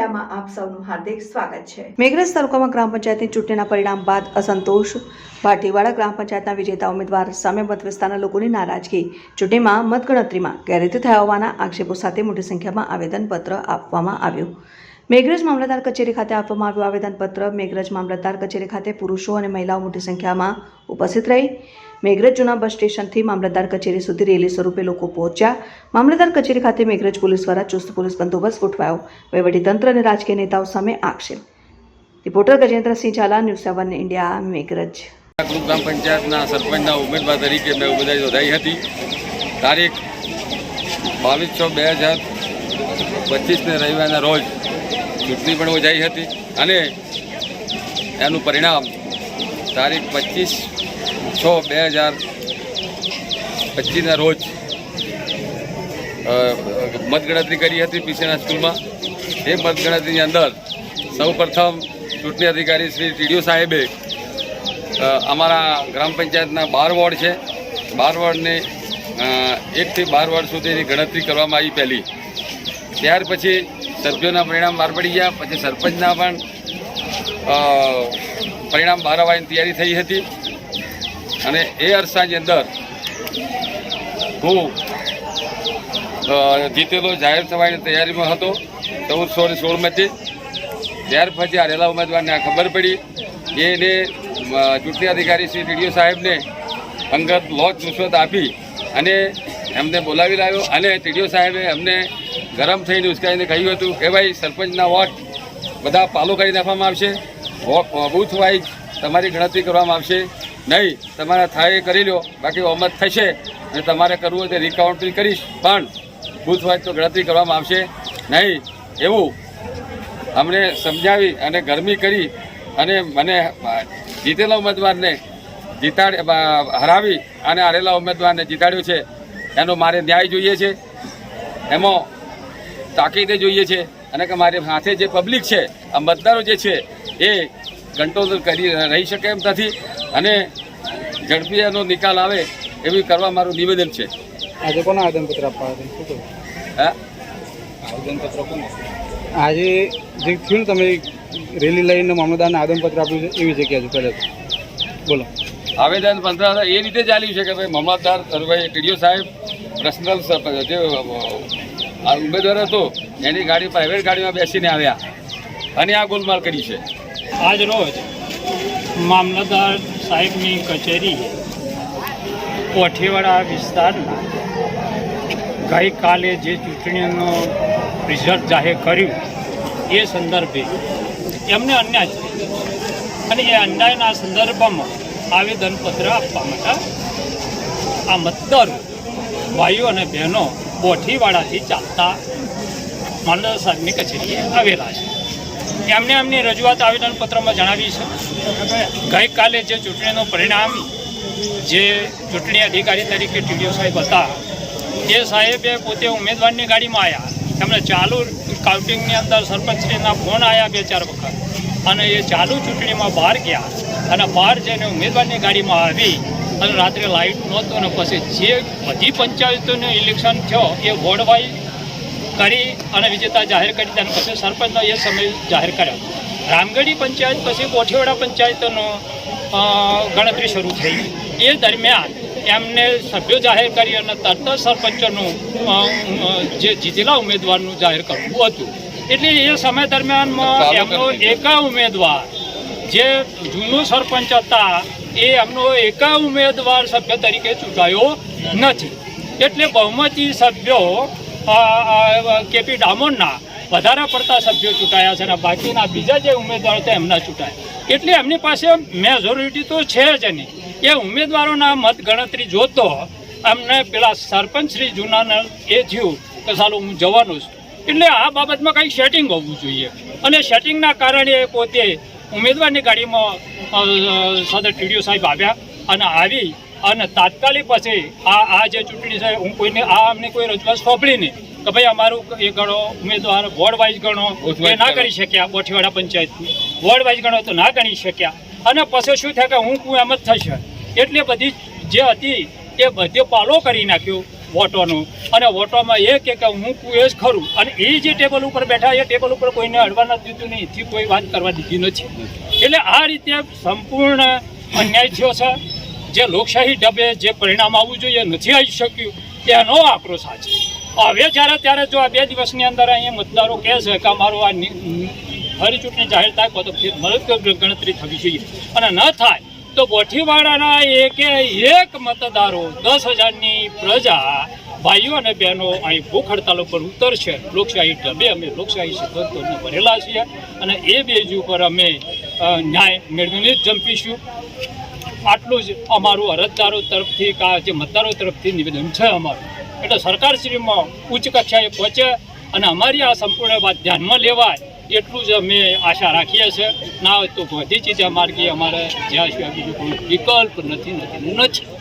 ઇન્ડિયામાં આપ સૌનું હાર્દિક સ્વાગત છે. મેઘરજ તાલુકામાં ગ્રામ પંચાયતની ચૂંટણીના પરિણામ બાદ અસંતોષ. ભાટીવાડા ગ્રામ પંચાયતના વિજેતા ઉમેદવાર સામે મત વિસ્તારના લોકોની નારાજગી. ચૂંટણીમાં મતગણતરીમાં ગેરરીતિ થયા હોવાના આક્ષેપો સાથે મોટી સંખ્યામાં આવેદનપત્ર આપવામાં આવ્યું. મેઘરજ મામલતદાર કચેરી ખાતે આપવામાં આવ્યું આવેદનપત્ર. મેઘરજ મામલતદાર કચેરી ખાતે પુરુષો અને મહિલાઓ મોટી સંખ્યામાં ઉપસ્થિત રહી. મેઘરજ જૂના બસ સ્ટેશનથી મામલતદાર કચેરી સુધી રેલી સ્વરૂપે લોકો પહોંચ્યા. મામલતદાર કચેરી ખાતે મેઘરજ પોલીસ દ્વારા ચુસ્ત પોલીસ બંદોબસ્ત ગોઠવાયો. વહીવટીતંત્ર અને રાજકીય નેતાઓ સામે આક્ષેપ. Reporter Gajendrasinh Zala, news seven India, Meghraj. ગ્રામ પંચાયતના સરપંચના ઉમેદવાર તરીકે મેં ઉમેદવારી નોંધાઈ હતી. તારીખ બાવીસ છ બે હજાર પચીસને રવિવારના રોજ ચૂંટણી પણ યોજાઈ હતી અને એનું પરિણામ તારીખ પચીસ છ બે હજાર પચીસના રોજ મતગણતરી કરી હતી પીસીના સ્કૂલમાં. એ મતગણતરીની અંદર સૌ પ્રથમ ચૂંટણી અધિકારી શ્રી ટીડીઓ સાહેબે અમારા ગ્રામ પંચાયતના બાર વોર્ડ છે. બાર વોર્ડને એકથી બાર વોર્ડ સુધીની ગણતરી કરવામાં આવી પહેલી. ત્યાર પછી સભ્યોના પરિણામ બહાર પડી ગયા, પછી સરપંચના પણ પરિણામ બહાર આવવાની તૈયારી થઈ હતી. અને એ અરસાની અંદર હું જીતેલો જાહેર થવાની તૈયારીમાં હતો ચૌદસો ને સોળમાંથી. ત્યાર પછી હારેલા ઉમેદવારને આ ખબર પડી એને ચૂંટણી અધિકારી શ્રી ડીડીઓ સાહેબને અંગત લોજ રૂશ્વત આપી અને એમને બોલાવી લાવ્યો અને ટીડીઓ સાહેબે અમને ગરમ થઈને ઉશ્કેરીને કહ્યું હતું કે ભાઈ, સરપંચના વોટ બધા પાલો કરી નાખવામાં આવશે. બૂથ વાઇઝ તમારી ગણતરી કરવામાં આવશે. નહીં, તમારા થાય કરી લો બાકી ઓમત થશે અને તમારે કરવું હોય તો રિકાઉન્ટિંગ કરીશ. પણ બુથ વાઇઝ તો ગણતરી કરવામાં આવશે. નહીં, એવું અમને સમજાવી અને ગરમી કરી અને મને જીતેલા ઉમેદવારને જીતાડ હરાવી અને હારેલા ઉમેદવારને જીતાડ્યો છે. એનો મારે ન્યાય જોઈએ છે. એમાં તાકીદે જોઈએ છે. અને કે મારી સાથે જે પબ્લિક છે, આ મતદારો જે છે, એ કંટ્રોલ કરી રહી શકે એમ નથી. અને ઝડપી એનો નિકાલ આવે એવી કરવા મારું નિવેદન છે. આજે કોના આવેદનપત્ર આપવા હા? આવેદનપત્ર કોને આજે જે થયું તમે રેલી લઈને મામલતદારને આવેદનપત્ર આપ્યું છે એવી જગ્યા છે પહેલાં બોલો. આવેદન પંત્ર એ રીતે ચાલ્યું છે કે ભાઈ મામલતદાર ભાઈ ટીડીઓ સાહેબ પર્સનલ જે ઉમેદવાર હતો એની ગાડી પ્રાઇવેટ ગાડીમાં બેસીને આવ્યા. અને આ ગોલમાલ કરી છે. આજ રોજ મામલતદાર સાહેબની કચેરી કોઠીવાડા વિસ્તારમાં ગઈકાલે જે ચૂંટણીનું રિઝલ્ટ જાહેર કર્યું, એ સંદર્ભે એમને અન્યાય થયો. અને એ અન્યાયના સંદર્ભમાં આવેદનપત્ર આપવા માટે આ મતદારો ભાઈઓ અને બહેનો કોઠીવાડાથી ચાલતા મામલતદાર સાહેબની કચેરીએ આવેલા છે. એમને એમની રજૂઆત આવેદનપત્રમાં જણાવી છે. ગઈકાલે જે ચૂંટણીનું પરિણામ જે ચૂંટણી અધિકારી તરીકે ટીડીઓ સાહેબ હતા, એ સાહેબે પોતે ઉમેદવારની ગાડીમાં આવ્યા તેમણે ચાલુ કાઉન્ટિંગની અંદર સરપંચશ્રીના ફોન આવ્યા બે ચાર વખત. અને એ ચાલુ ચૂંટણીમાં બહાર ગયા અને બહાર જઈને ઉમેદવારની ગાડીમાં આવી અને રાત્રે લાઇટ નહોતું અને પછી જે બધી પંચાયતોનું ઇલેક્શન થયો, એ વોર્ડ વાઇઝ કરી અને વિજેતા જાહેર કરી તેને પછી સરપંચનો એ સમય જાહેર કર્યો. રામગઢી પંચાયત પછી કોઠીવાડા પંચાયતનો ગણતરી શરૂ થઈ. એ દરમિયાન એમને સભ્યો જાહેર કરી અને તરત સરપંચનું જે જીતેલા ઉમેદવારનું જાહેર કરવું હતું. એટલે એ સમય દરમિયાનમાં એમનો એકા ઉમેદવાર જે જૂનું સરપંચ હતા એ એમનો એકા ઉમેદવાર સભ્ય તરીકે ચૂંટાયો નથી. એટલે બહુમતી સભ્યો કેપી ડામોરના વધારે પડતા સભ્યો ચૂંટાયા છે અને બાકીના બીજા જે ઉમેદવારો હતા એમના ચૂંટાયા. એટલે એમની પાસે મેજોરિટી તો છે જ નહીં એ ઉમેદવારોના મત ગણતરી જોતો અમને પેલા સરપંચ શ્રી જૂનાને એ થયું કે સારું હું જવાનું છું. એટલે આ બાબતમાં કંઈક સેટિંગ હોવું જોઈએ. અને સેટિંગના કારણે પોતે ઉમેદવારની ગાડીમાં સાથે ટીડીઓ સાહેબ આવ્યા અને આવી અને તાત્કાલિક પછી આ આ જે ચૂંટણી છે હું કોઈને આ અમને કોઈ રજૂઆત સોંપડી નહીં કે ભાઈ અમારું એ ગણો ઉમેદવાર વોર્ડ વાઇઝ ગણો એ ના કરી શક્યા બોઠીવાડા પંચાયતની. વોર્ડ વાઇઝ ગણો તો ના ગણી શક્યા. અને પછી શું થાય કે હું કું એમ જ થશે. એટલે બધી જે હતી એ બધે પાલો કરી નાખ્યો વોટોનું. અને વોટોમાં એ કે કે હું એ જ ખરું. અને એ જે ટેબલ ઉપર બેઠા એ ટેબલ ઉપર કોઈને અડવા નથી દીધું નહીં. એથી કોઈ વાત કરવા દીધી નથી. એટલે આ રીતે સંપૂર્ણ અન્યાય થયો છે. જે લોકશાહી ઢબે જે પરિણામ આવવું જોઈએ નથી આવી શક્યું એનો આક્રોશ આ છે હવે જ્યારે, ત્યારે જો આ બે દિવસની અંદર અહીંયા મતદારો કહે છે કે અમારો આ ફરી ચૂંટણી જાહેર થાય, તો ફેર મદદ ગણતરી થવી જોઈએ. અને ન થાય, તો બોઠીવાડાના એકે એક મતદારો, દસ હજારની પ્રજા, ભાઈઓ અને બહેનો અહીં ભૂખ હડતાલ ઉપર ઉતરશે. લોકશાહી ઢબે અમે લોકશાહી સિદ્ધાંતોને ભરેલા છીએ અને એ બેજ ઉપર અમે ન્યાય મેળવીને જ જંપીશું. આટલું જ અમારું અરજદારો તરફથી કા જે મતદારો તરફથી નિવેદન છે અમારું. એટલે સરકારશ્રીમાં ઉચ્ચ કક્ષાએ પહોંચે અને અમારી આ સંપૂર્ણ વાત ધ્યાનમાં લેવાય એટલું જ અમે આશા રાખીએ છીએ. ના હોય તો બધી ચીજ માર્ગે. અમારે જ્યાં સિવાય બીજું કોઈ વિકલ્પ નથી નથી નથી.